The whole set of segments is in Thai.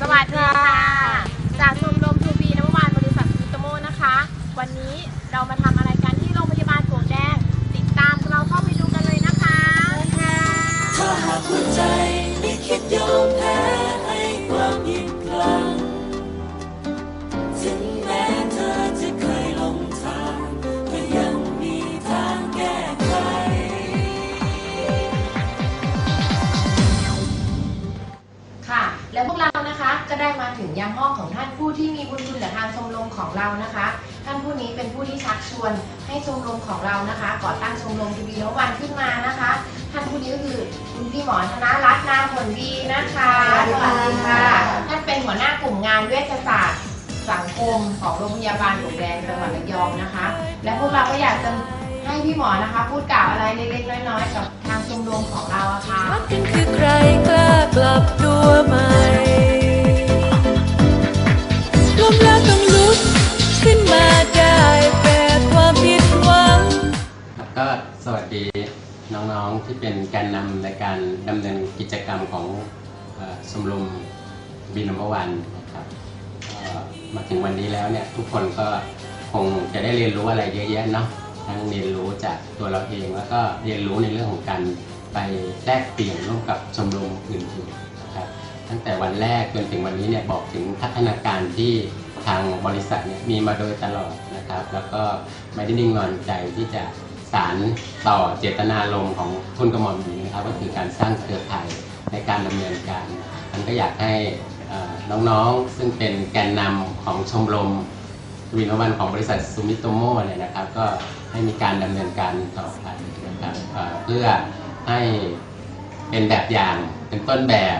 สวัสดีค่ะ จากชมรมทูบีน้ำมันบริษัทมิโตโมนะคะ วันนี้เรามาทำอะไรกันที่โรงพยาบาลปลวกแดง ติดตามเราเข้าไปดูกันเลยนะคะค่ะถ้าหากหัวใจไม่คิดยอมแพ้ให้ความอีกครั้งถึง ก็ได้มาถึงยังห้องของท่านผู้ที่มีบุญคุณกับทางชมรมของเรานะคะ ท่านผู้นี้เป็นผู้ที่ชักชวนให้ชมรมของเรานะคะ ก่อตั้งชมรมทีวีนวันขึ้นมานะคะ ท่านผู้นี้ก็คือคุณพี่หมอธนรัตน์นาผลดีนะคะสวัสดีค่ะ ท่านเป็นหัวหน้ากลุ่มงานเวชศาสตร์สังคมของโรงพยาบาลปลวกแดงจังหวัดระยองนะคะ และพวกเราก็อยากจะให้พี่หมอนะคะ พูดกล่าวอะไรเล็กๆน้อยๆกับทางชมรมของเราอะค่ะ รักกันคือใครกล้ากลับตัวให ล้มแล้วต้องลุกขึ้นมาได้แปลความผิดหวัง ครับก็สวัสดีน้องๆที่เป็นแกนนำในการดำเนินกิจกรรมของเอ่อชมรมบีนัมเบอร์วันนะครับมาถึงวันนี้แล้วเนี่ยทุกคนก็คงจะได้เรียนรู้อะไรเยอะแยะเนาะทั้งเรียนรู้จากตัวเราเองแล้วก็เรียนรู้ในเรื่องของการไปแลกเปลี่ยนร่วมกับชมรมอื่นๆ ตั้งแต่วันแรกจนถึงวันนี้เนี่ยบอกถึงพัฒนาการที่ทางบริษัทเนี่ยมีมาโดยตลอดนะครับ แล้วก็ไม่ได้นิ่งนอนใจที่จะสารต่อเจตนารมณ์ของทุนกระหม่อมหญิงนะครับก็คือการสร้างเครือข่ายในการดำเนินการมันก็อยากให้น้องๆ ซึ่งเป็นแกนนำของชมรมวินวันของบริษัทซูมิโตโมเนี่ยนะครับ ก็ให้มีการดำเนินการต่อไปนะครับเพื่อให้เป็นแบบอย่างเป็นต้นแบบ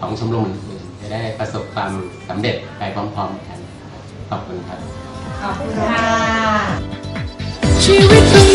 ของชมรมอื่นๆจะได้ประสบความสำเร็จไปพร้อมๆกัน ขอบคุณครับ ขอบคุณค่ะ ชีวิตของ